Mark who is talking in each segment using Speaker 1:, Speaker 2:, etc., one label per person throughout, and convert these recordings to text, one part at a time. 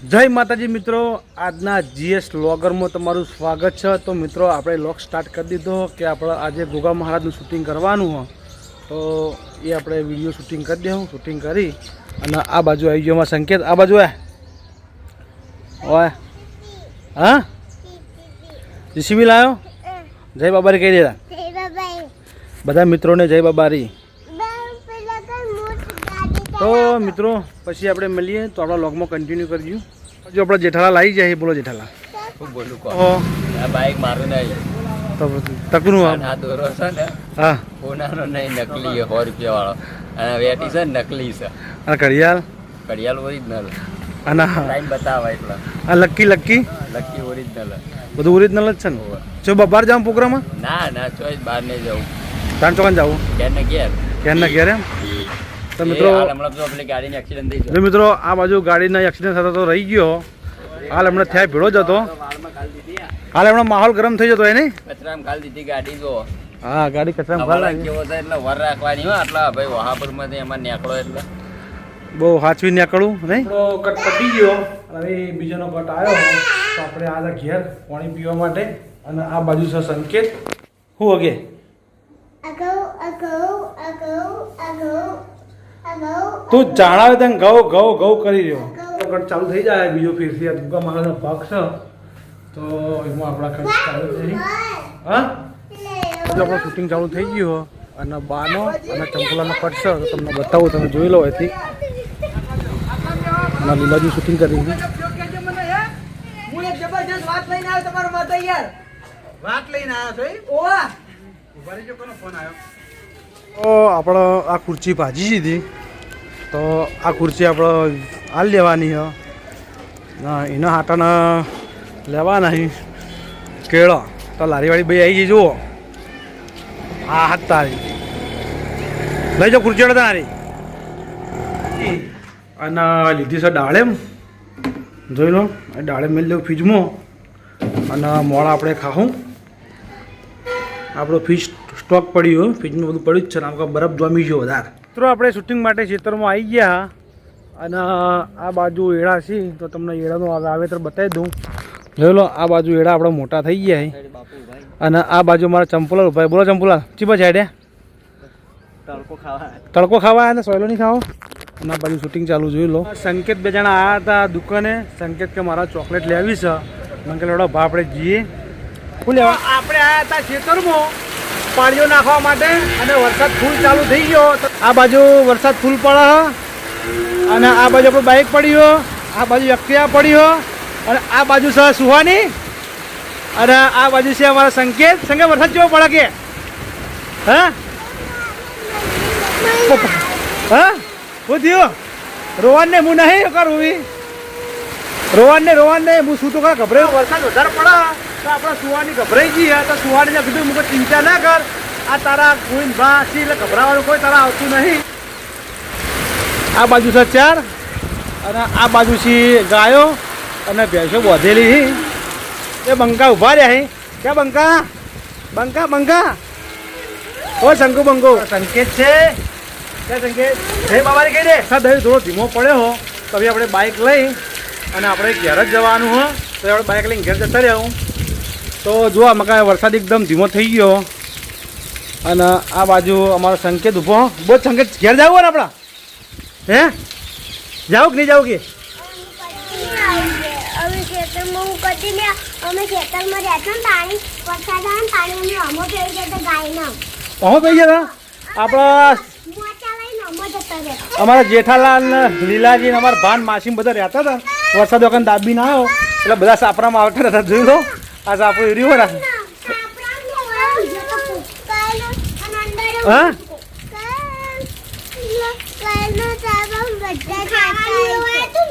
Speaker 1: જય માતાજી મિત્રો આજના જીએસ લોગરમાં તમારું સ્વાગત છે. તો મિત્રો આપણે લોગ સ્ટાર્ટ કરી દીધો કે આપણે આજે ગોગા મહારાજનું શૂટિંગ કરવાનું હોય. તો એ આપણે વીડિયો શૂટિંગ કરી દઉં શૂટિંગ કરી. અને આ બાજુ આવી ગયો સંકેત. આ બાજુ ઓય. હા? જીસીબી લાવ્યો જય બાબારી કહી દેતા બધા મિત્રોને જય બાબારી. તો મિત્રો પછી આપણે મળીએ તો આપણા લોગમાં કન્ટિન્યુ કરજો જો આપણે જેઠાલા લાવી જાય બોલો
Speaker 2: જેઠાલા બાઈક મારું નહીં.
Speaker 1: તો તકનું
Speaker 2: આ દોરો છે ને
Speaker 1: હા.
Speaker 2: કોનાનો નહીં નકલી સો રૂપિયા વાળો અને વેટી છે નકલી છે.
Speaker 1: અને ઘડિયાળ?
Speaker 2: ઘડિયાળ ઓરિજિનલ
Speaker 1: અને
Speaker 2: ટાઈમ બતાવે એટલે.
Speaker 1: આ લક્કી લક્કી?
Speaker 2: લકી ઓરિજિનલ
Speaker 1: બધું ઓરિજિનલ જ છે ને? જો બહાર જાવ પ્રોગ્રામમાં
Speaker 2: ના ના ચોઈસ બહાર નહીં જવું
Speaker 1: ત્રણ ચોકાન જવું
Speaker 2: ઘેર ને ઘેર
Speaker 1: ને ઘેર એમ? તો મિત્રો
Speaker 2: તો એક્સિડન્ટ થઈ
Speaker 1: જો મિત્રો આ બાજુ ગાડીના એક્સિડન્ટ થતા તો રહી ગયો. હાલ હમણાં થયા ભેળો જ હતો. હાલ હમણાં માહોલ ગરમ થઈ જતો એની
Speaker 2: કચરામાં ખાલી દીધી ગાડી જો
Speaker 1: હા ગાડી કચરામાં
Speaker 2: હવાલા કેવો છે એટલે વર રાખવાની હોય આટલા ભાઈ વહાપુરમાંથી એમાં નીકળો એટલે.
Speaker 1: બહુ હાચવી નીકળું નહીં? કટ પટી ગયો હવે બીજાનો કટ આવ્યો તો આપણે આ ઘેર પાણી પીવા માટે અને આ બાજુ છે સંકેત. હું વગે
Speaker 3: ago, ago, ago, ago, ago.
Speaker 1: તું જાણાવે તને ગૌ ગૌ ગૌ કરી રહ્યો. પ્રગટ ચાલુ થઈ જાય બીજો ફેરથી આ દુકા મારાનો ભાગ છે તો એમાં આપણા ખર્ચ ચાલુ થઈ. હા? જો આપણું શૂટિંગ ચાલુ થઈ ગયું અને બાનો અને ચંપલાનો ખર્ચ છે તો તમને બતાવું તમે જોઈ લો એથી. અને લીલાજી શૂટિંગ કરી.
Speaker 4: હું? એક જબરજસ્ત વાત લઈને આવ્યો તમારો માતા યાર
Speaker 1: વાત લઈને આવ્યો છો
Speaker 4: ઓવા.
Speaker 1: તો આપણે આ ખુરચી ભાજી દીધી તો આ ખુરચી આપણે હાલ લેવાની હ. એના હાટાના લેવાના કેળો. તો લારીવાળી ભાઈ આવી ગઈ, જુઓ. હા હાથ તારી. લઈ જાઓ ખુરશી તારી. અને લીધી છે ડાળેમ. જોઈ લો ડાળેમ મેળ દઉં ફ્રીજમાં. અને મોડા આપણે ખાવું આપણો ફીજ સ્ટોક પડ્યો ફ્રીજમાં બધું પડ્યું જ છે ને આમ બરફ જમી ગયો વધારે. મિત્રો આપણે શૂટિંગ માટે ખેતરમાં આવી ગયા. અને આ બાજુ એડા છે તો તમને એડાનું આવે વાવેતર બતાવી દઉં. જોઈ લો આ બાજુ એડા આપણા મોટા થઈ ગયા અને આ બાજુ મારા ચંપુલાલ ઊભા બોલો ચંપુલાલ ચીપા છે
Speaker 2: તડકો ખાવા.
Speaker 1: તડકો ખાવા અને ને સોયલો નહીં ખાવો? અને બાજુ શૂટિંગ ચાલુ જોઈ લો. સંકેત બે જણા આવ્યા હતા દુકાને. સંકેત કે મારા ચોકલેટ લેવી છે. મને કે ભાવ આપણે જઈએ. શું લેવા? આપણે આવ્યા હતા ખેતરમાં. પાણીઓ નાખવા માટે અને વરસાદ ફૂલ ચાલુ થઈ ગયો. આ બાજુ વરસાદ ફૂલ પડે અને આ બાજુ આપણું બાઇક પડ્યો. આ બાજુ એક્ટિવા પડ્યો. અને આ બાજુ છે સુહાની. અને આ બાજુ છે અમારા સંકેત. સંકેત, વરસાદ કેવો પડે કે? હા? હા? હું થયું? રોવાન ને હું નહીં કરું? બી રોવાન ને રોવાન ને હું શું તો કા ગભરાયો વરસાદ વધારે પડે. તો આપણે સુવાની ગભરાઈ ગઈ તો સુવાનીને કીધું મુકે ચિંતા ના કર. આ તારા કોઈ ભા છે એટલે ગભરાવાનું કોઈ તારા આવતું નહીં. આ બાજુ છે ચાર અને આ બાજુ છે ગાયો અને ભેંસો બોધેલી એ બંકા ઊભા રહ્યા ક્યાં બંકા? બંકા બંકા. ઓ શંકુ બંકો. સંકેત છે. કે સંકેત? હે બાબાને કહી દે. સર દહીં થોડો ધીમો પડ્યો હો. તો આપણે બાઇક લઈ અને આપણે ઘેર જ જવાનું હો. તો આપણે બાઇક લઈને ઘેર જતા રહેવું. તો જો આમાં કાંઈ વરસાદ એકદમ ધીમો થઈ ગયો. અને આ બાજુ અમારો સંકેત ઊભો. બહુ સંકેત. ઘેર જવું ને આપણા. હે? જાવ કે નહીં જાવ કે? આપણા અમારા જેઠાલાલ લીલાજી અમારા ભાન માસીમ બધા રહેતા હતા. વરસાદ વખત દાબી ના આવ્યો. એટલે બધા સાપરામાં આવતા હતા જોયું લો આ એર્યો હોય ને હા?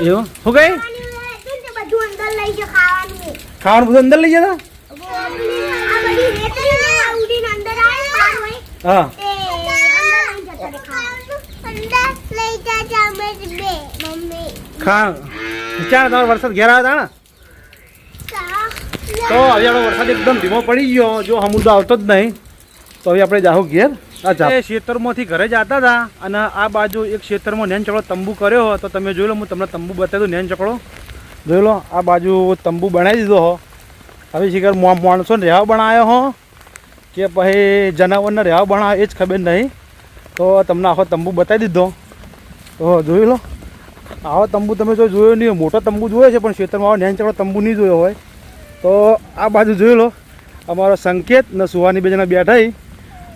Speaker 1: એવું? શું
Speaker 3: જાઓ ખાવાનું
Speaker 1: બધું અંદર લઈ જતા? હા. ખા ચાર તમારો વરસાદ ઘેર આવ્યા હતા ને? તો હવે આપણો વરસાદ એકદમ ધીમો પડી ગયો. જો સમુદ્ર આવતો જ નહીં. તો હવે આપણે જાહો ઘેર. એ ખેતરમાંથી ઘરે જતા હતા અને આ બાજુ એક ખેતરમાં નેન ચકડો તંબુ કર્યો તો તમે જોઈ લો, હું તમને તંબુ બતાવી દઉં, નેન ચકડો. જોઈ લો, આ બાજુ તંબુ બનાવી દીધો હો. હવે શિખર માણસો રહેવા બનાવ્યો હો. કે પછી જનાવરને રહેવા બનાવ્યો એ જ ખબર નહીં. તો તમને આખો તંબુ બતાવી દીધો. તો જોઈ લો. આવો તંબુ તમે જો જોયો નહીં. મોટો તંબુ જોયો છે, પણ ખેતરમાં આવો નેન ચકડો તંબુ નહીં જોયો હોય. તો આ બાજુ જોઈ લો. અમારો સંકેત ને સુવાની બે જણા બેઠા.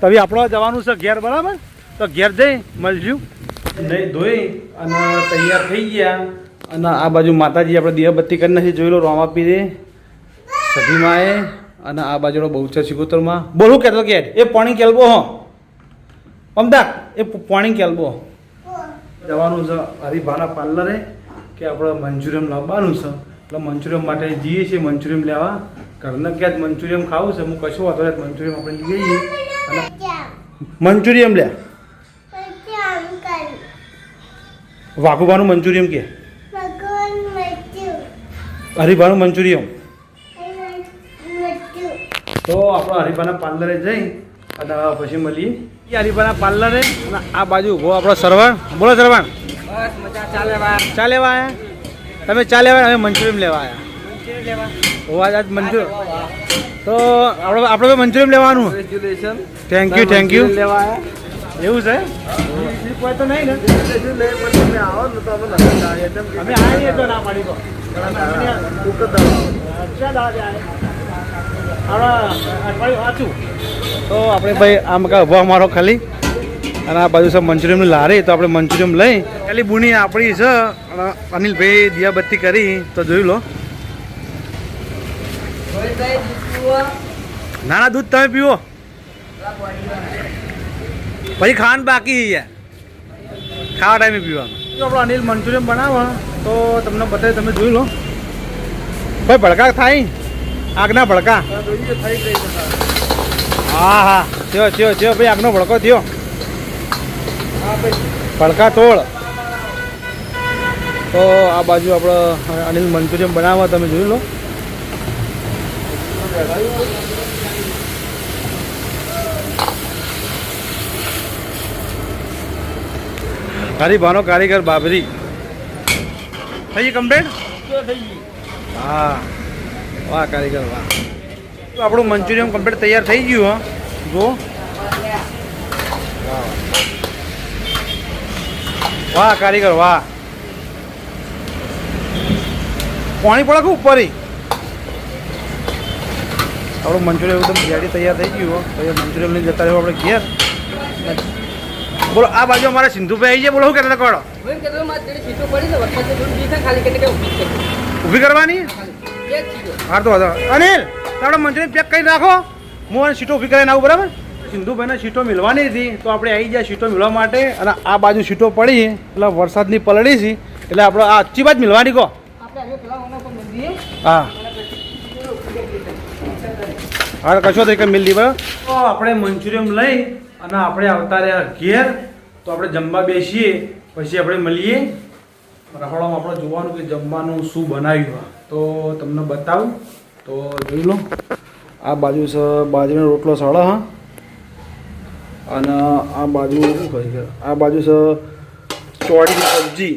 Speaker 1: તો હવે આપણે જવાનું છે ઘેર, બરાબર? તો ઘેર જઈ મળજું નહીં, ધોઈ અને તૈયાર થઈ ગયા. અને આ બાજુ માતાજી આપણે દીવાબત્તી કરી નાખી. જોઈ લો રોમાપી રે સધીમાએ અને આ બાજુ બહુચર સિકોતરમાં બોલું કહેતો કે? એ પાણી કેલબો હો. અમદા એ પાણી કેલબો જવાનું છે હરિભાના પાર્લરે, કે આપણે મંચુરિયમ લાવવાનું છે. એટલે મંચુરિયમ માટે જઈએ છીએ મંચુરિયમ લેવા. ઘરને ક્યાં મંચુરિયમ ખાવું છે હું કશું વાંધો નહીં મંચુરિયમ આપણે લઈ જઈએ અને મંચુરિયમ લે. વાઘુભાનું મંચુરિયમ કે? હરિભાનું મંચુરિયમ. તો આપણે હરિભાના પાર્લરે જઈ અને પછી મળીએ. એ હરિભાના પાર્લરે અને આ બાજુ ઊભો આપણો સરવાણ. બોલો સરવાણ.
Speaker 4: બસ મજા ચાલે વાર.
Speaker 1: ચા લેવા આવ્યા તમે ચા લેવા આવ્યા, અમે મંચુરિયમ લેવા આવ્યા હોવા આજ મંચુર તો આપણે આપણે મંચુરિયમ લેવાનું થેન્ક યુ થેન્ક યુ
Speaker 4: લેવા
Speaker 1: એવું છે કોઈ તો નહીં ને
Speaker 4: તમે આવો ને તો અમે નથી જાય એકદમ
Speaker 1: અમે આવીએ તો ના પાડી તો આપણે ભાઈ આમ કા ઊભો અમારો ખાલી અને આ બાજુ છે મંચુરિયમની લારી તો આપણે મંચુરિયમ લઈ. ખાલી બુની આપણી છે અને અનિલભાઈ દિયાબત્તી કરી તો જોઈ લો. ના ના દૂધ તમે પીવો. પછી ખાવાનું બાકી છે ખાવા ટાઈમે પીવાનું. આપણો અનિલ મંચુરિયમ બનાવો તો તમને બતાવી તમે જોઈ લો. ભાઈ ભડકા થાય? આગના ભડકા. હા હા. થયો થયો થયો ભાઈ આગનો ભડકો થયો. ભડકા તોડ તો આ બાજુ આપણે અનિલ મંચુરિયમ બનાવવા તમે જોઈ લો. હરીભાનો કારીગર બાબરી. થઈ ગઈ કમ્પ્લેટ હા. વાહ કારીગર વાહ. તો આપણું મંચુરિયમ કમ્પ્લીટ તૈયાર થઈ ગયું હા. જો વાહ કારીગર વાહ. પાણી પડે કે ઉપર? આપણું મંચુરિયમ એકદમ રેડી તૈયાર થઈ ગયું પછી તો લઈને જતા રહ્યો આપણે ઘેર. બોલો આ બાજુ અમારે સિંધુભાઈ આવી છે બોલો શું કહેતા હતા કોડો
Speaker 4: ઊભી
Speaker 1: કરવાની? હા તો અનિલ આપણે મંચુરિયન પેક કરી નાખો. હું અને સીટો ઊભી કરીને આવું બરાબર? સિંધુભાઈને સીટો મિલવાની હતી તો આપણે આવી ગયા સીટો મિલવા માટે અને આ બાજુ સીટો પડી એટલે વરસાદની પલળી છે એટલે આપણે આ અચ્છી બાજ મિલવાની કહો. હા. હા કશો તો એક મિલ બરાબર તો આપણે મંચુરિયમ લઈ અને આપણે આવતા રહ્યા ઘેર તો આપણે જમવા બેસીએ પછી આપણે મળીએ. રખડામાં આપણે જોવાનું કે જમવાનું શું બનાવ્યું તો તમને બતાવું. તો જોઈ લો. આ બાજુ છે બાજરીનો રોટલો સળા હા. અને આ બાજુ શું કહે છે આ બાજુ છે ચોળીની સબ્જી.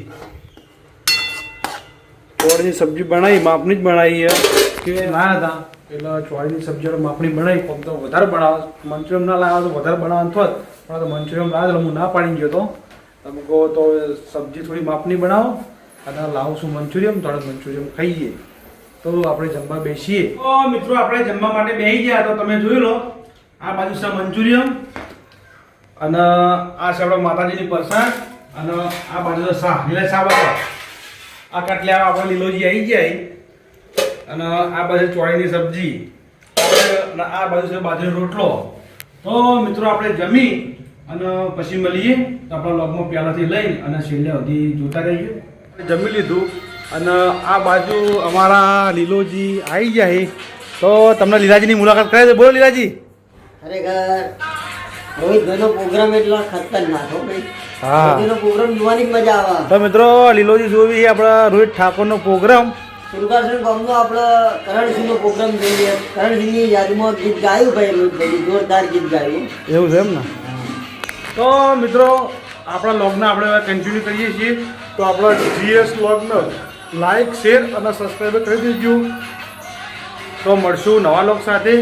Speaker 1: ચોળીની સબ્જી બનાવી, માપની જ બનાવી કે ના હતા એટલે ચોળીની સબ્જી માપની બનાવી, પણ તો વધારે બનાવ મંચુરિયમ ના લાવ્યા તો વધારે બનાવવાનું થોત પણ તો મંચુરિયમ લાવ્યા હું ના પાડી ગયો તો. તમે કહો તો સબ્જી થોડી માપની બનાવો. અને લાવું છું મંચુરિયમ તો મંચુરિયમ ખાઈએ. તો આપણે જમવા બેસીએ. મિત્રો, આપણે જમવા માટે બેસી ગયા. તો તમે જોઈ લો, આ બાજુ છે મંચુરિયમ અને આ છે આપણે માતાજીની પ્રસાદ અને આ બાજુ શાહ લીલા શાહ બતાવો આ કાટલે આપણે લીલોજી આવી જાય અને આ બાજુ ચોળીની સબ્જી. અને આ બાજુ છે બાજરીનો રોટલો. તો મિત્રો આપણે જમી અને પછી મળીએ તો આપણા લોગમાં પહેલાંથી લઈ અને છેલ્લે સુધી જોતા રહીએ. જમી લીધું અને આ બાજુ અમારા લીલોજી આવી જાય તો તમને લીલાજીની મુલાકાત કરાવી દે. બોલો લીલાજી.
Speaker 5: ખરેખર. રોહિતભાઈનો પ્રોગ્રામ એટલો ખતરનાક હો ભાઈ.
Speaker 1: હા.
Speaker 5: પ્રોગ્રામ જોવાની મજા આવે.
Speaker 1: તો મિત્રો લીલોજી જોવી આપણા રોહિત ઠાકોરનો પ્રોગ્રામ.
Speaker 5: સુરગાસણ ગામનો આપણે કરણસિંહનો પ્રોગ્રામ જોઈએ કરણસિંહની યાદમાં ગીત ગાયું ભાઈ રોહિતભાઈ જોરદાર ગીત ગાયું.
Speaker 1: એવું છે એમ ને? તો મિત્રો આપણા લોગને આપણે કન્ટિન્યુ કરીએ છીએ. તો આપણા જીએસ લોગનો લાઈક શેર અને સબસ્ક્રાઈબ કરી દેજો. તો મળશું નવા લોક સાથે.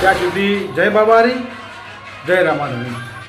Speaker 1: ત્યાં સુધી જય બાબારી. જય રામાધણી